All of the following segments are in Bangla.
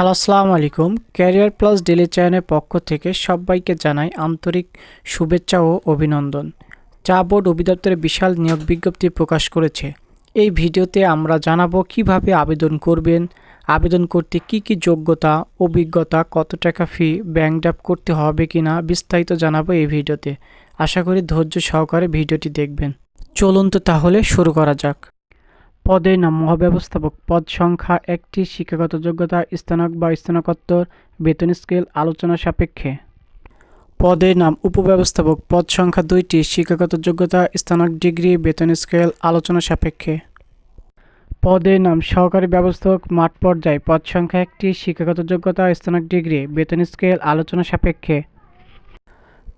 হ্যালো, আসসালামু আলাইকুম। ক্যারিয়ার প্লাস ডেলি চ্যানেলের পক্ষ থেকে সবাইকে জানাই আন্তরিক শুভেচ্ছা ও অভিনন্দন। চা বোর্ড অধিদপ্তরে বিশাল নিয়োগ বিজ্ঞপ্তি প্রকাশ করেছে। এই ভিডিওতে আমরা জানাব কীভাবে আবেদন করবেন, আবেদন করতে কি কি যোগ্যতা, অভিজ্ঞতা, কত টাকা ফি ব্যাংক ড্রাফ করতে হবে কিনা বিস্তারিত জানাব এই ভিডিওতে। আশা করি ধৈর্য সহকারে ভিডিওটি দেখবেন। চলুন তো তাহলে শুরু করা যাক। পদের নাম মহাব্যবস্থাপক। পদ সংখ্যা একটি, শিক্ষাগত যোগ্যতা স্নাতক বা স্নাতকোত্তর বেতন স্কেল, আলোচনা সাপেক্ষে। পদের নাম উপব্যবস্থাপক। পদ সংখ্যা দুইটি, শিক্ষাগত যোগ্যতা স্নাতক ডিগ্রি, বেতন স্কেল, আলোচনা সাপেক্ষে। পদের নাম সহকারী ব্যবস্থাপক। মাঠ পর্যায়ে। পদ সংখ্যা একটি, শিক্ষাগত যোগ্যতা স্নাতক ডিগ্রি, বেতন স্কেল, আলোচনা সাপেক্ষে।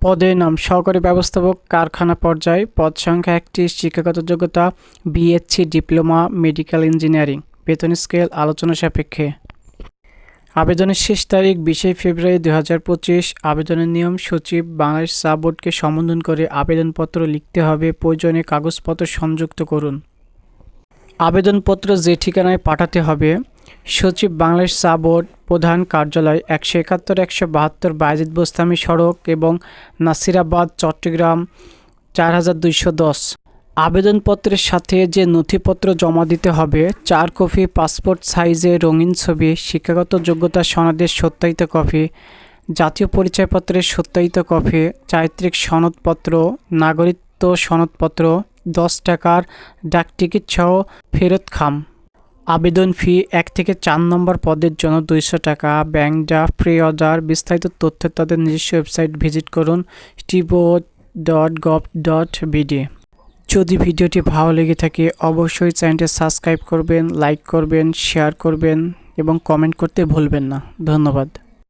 পদের নাম সহকারী ব্যবস্থাপক কারখানা পর্যায়ে, পদ সংখ্যা একটি, শিক্ষাগত যোগ্যতা বিএসসি ডিপ্লোমা, মেডিকেল ইঞ্জিনিয়ারিং। বেতন স্কেল আলোচনা সাপেক্ষে। আবেদনের শেষ তারিখ বিশে ফেব্রুয়ারি দু হাজার পঁচিশ। আবেদনের নিয়ম সচিব বাংলাদেশ চা বোর্ডকে সম্বোধন করে আবেদনপত্র লিখতে হবে। প্রয়োজনীয় কাগজপত্র সংযুক্ত করুন। আবেদনপত্র যে ঠিকানায় পাঠাতে হবে, সচিব বাংলাদেশ চা বোর্ড প্রধান কার্যালয় একশো একাত্তর, একশো বাহাত্তর বায়াজিদ বোস্তামি সড়ক এবং নাসিরাবাদ, চট্টগ্রাম চার হাজার দুইশো দশ। আবেদনপত্রের সাথে যে নথিপত্র জমা দিতে হবে, চার কপি পাসপোর্ট সাইজে রঙিন ছবি, শিক্ষাগত যোগ্যতা সনদের সত্যায়িত কপি, জাতীয় পরিচয়পত্রের সত্যায়িত কপি, চারিত্রিক সনদপত্র, নাগরিকত্ব সনদপত্র, দশ টাকার ডাকটিকিট সহ ফেরত খাম। আবেদন ফি এক থেকে চার নম্বর পদের জন্য দুইশো টাকা। ব্যাংক ড্রাফট প্রি অর্ডার, বিস্তারিত তথ্য তাদের নিজস্ব ওয়েবসাইট ভিজিট করুন টিবো ডট গভ ডট বিডি যদি ভিডিওটি ভালো লেগে থাকে, অবশ্যই চ্যানেলটি সাবস্ক্রাইব করবেন, লাইক করবেন, শেয়ার করবেন এবং কমেন্ট করতে ভুলবেন না। ধন্যবাদ।